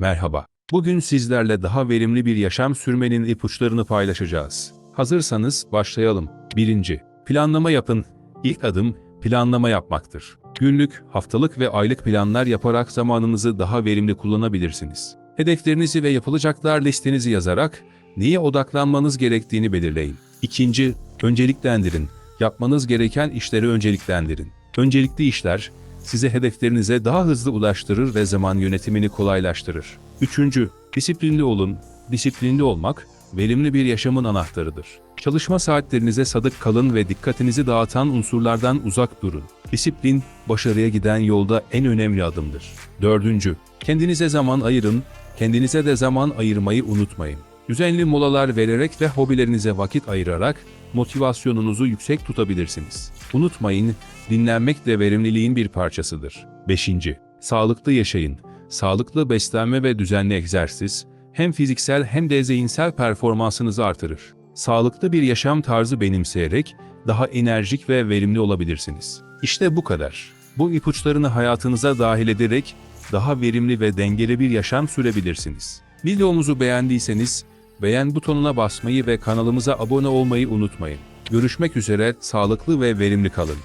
Merhaba. Bugün sizlerle daha verimli bir yaşam sürmenin ipuçlarını paylaşacağız. Hazırsanız başlayalım. 1. Planlama yapın. İlk adım planlama yapmaktır. Günlük, haftalık ve aylık planlar yaparak zamanınızı daha verimli kullanabilirsiniz. Hedeflerinizi ve yapılacaklar listenizi yazarak neye odaklanmanız gerektiğini belirleyin. İkinci, önceliklendirin. Yapmanız gereken işleri önceliklendirin. Öncelikli işler, size hedeflerinize daha hızlı ulaştırır ve zaman yönetimini kolaylaştırır. Üçüncü, disiplinli olun. Disiplinli olmak, verimli bir yaşamın anahtarıdır. Çalışma saatlerinize sadık kalın ve dikkatinizi dağıtan unsurlardan uzak durun. Disiplin, başarıya giden yolda en önemli adımdır. Dördüncü, kendinize zaman ayırın, kendinize de zaman ayırmayı unutmayın. Düzenli molalar vererek ve hobilerinize vakit ayırarak motivasyonunuzu yüksek tutabilirsiniz. Unutmayın, dinlenmek de verimliliğin bir parçasıdır. 5. Sağlıklı yaşayın. Sağlıklı beslenme ve düzenli egzersiz, hem fiziksel hem de zihinsel performansınızı artırır. Sağlıklı bir yaşam tarzı benimseyerek daha enerjik ve verimli olabilirsiniz. İşte bu kadar. Bu ipuçlarını hayatınıza dahil ederek daha verimli ve dengeli bir yaşam sürebilirsiniz. Videomuzu beğendiyseniz beğen butonuna basmayı ve kanalımıza abone olmayı unutmayın. Görüşmek üzere, sağlıklı ve verimli kalın.